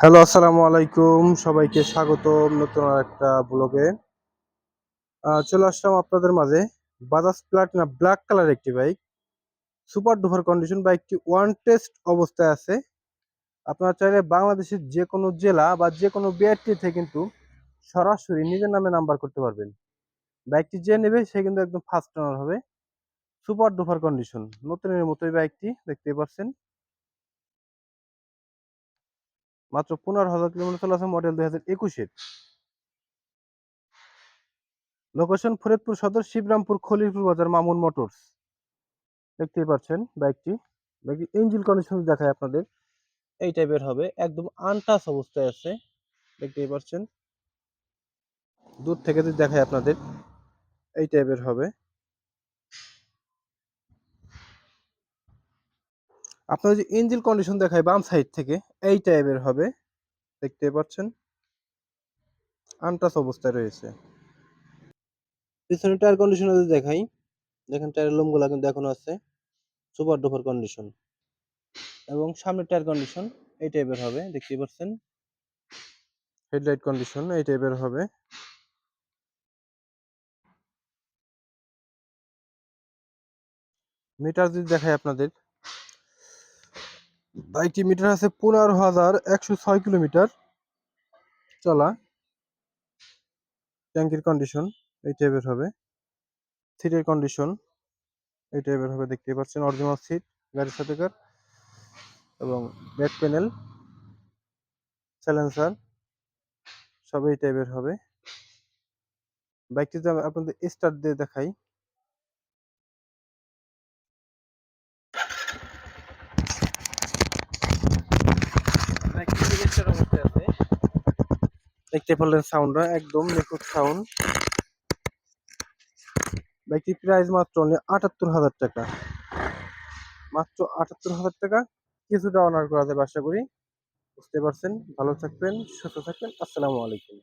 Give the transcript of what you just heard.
Hello, আসসালামু আলাইকুম। সবাইকে স্বাগতম নতুন একটা ব্লগে। চলে আসলাম আপনাদের মাঝে। বাজাজ প্লাটিনা ব্ল্যাক কালার একটি বাইক। সুপার ডুপার কন্ডিশন বাইকটি ওয়ান টেস্ট অবস্থায় আছে। আপনারা চাইলে বাংলাদেশের যে কোনো জেলা বা যে কোনো বিআরটি থেকে কিন্তু সরাসরি নিজের নামে নাম্বার করতে পারবেন। বাইকটি যে নেবে সে কিন্তু একদম ফার্স্ট ওনার হবে। Super duper condition. নতুনের মতোই বাইকটি, দেখতেই পাচ্ছেন। মাত্র পনেরো হাজার কিলোমিটার চলা আছে মডেল দুই হাজার একুশের। লোকেশন ফরিদপুর সদর, শিবরামপুর খলিলপুর বাজার, মামুন মোটরস। দেখতেই পাচ্ছেন বাইকটি। বাইকটি ইঞ্জিন কন্ডিশন দেখায় আপনাদের। এই টাইপের হবে। একদম আনটাচ অবস্থায় আছে। দেখতেই পাচ্ছেন। দূর থেকে যদি দেখায় আপনাদের, এই টাইপের হবে। আপনাদের যে ইঞ্জিন কন্ডিশন দেখায় বাম সাইড থেকে এই টাইপের হবে। দেখতেই পাচ্ছেন? আনটাস অবস্থায় রয়েছে। পিছনে টায়ার কন্ডিশন যদি দেখাই দেখেন টায়ারের লোমগুলা কিন্তু এখনও আছে। সুপার ডুপার কন্ডিশন এবং সামনের টায়ার কন্ডিশন এই টাইপের হবে দেখতে পাচ্ছেন? হেডলাইট কন্ডিশন এই টাইপের হবে। মিটার যদি দেখাই আপনাদের বাইকটি মিটার আছে পনেরো হাজার একশো ছয় কিলোমিটার। চলা। ট্যাঙ্কির কন্ডিশন এই টাইপের হবে। সিটের কন্ডিশন এই টাইপের হবে, দেখতেই পাচ্ছেন। অরিজিনাল সিট গাড়ির সাথেকার এবং ব্যাক প্যানেল স্যালেন্সার সব এই টাইপের হবে। বাইকটিতে আপনাদের স্টার্ট দিয়ে দেখাই বাইকটি রেজিস্টার অবস্থায় আছে দেখতে পারলেন সাউন্ডটা একদম নিখুঁত সাউন্ড বাইকটি প্রাইস মাত্র অনলি আটাত্তর হাজার টাকা। মাত্র আটাত্তর হাজার টাকা কিছুটা অনার করা যাবে আশা করি। বুঝতে পারছেন? ভালো থাকবেন, সুস্থ থাকবেন। আসসালামু আলাইকুম।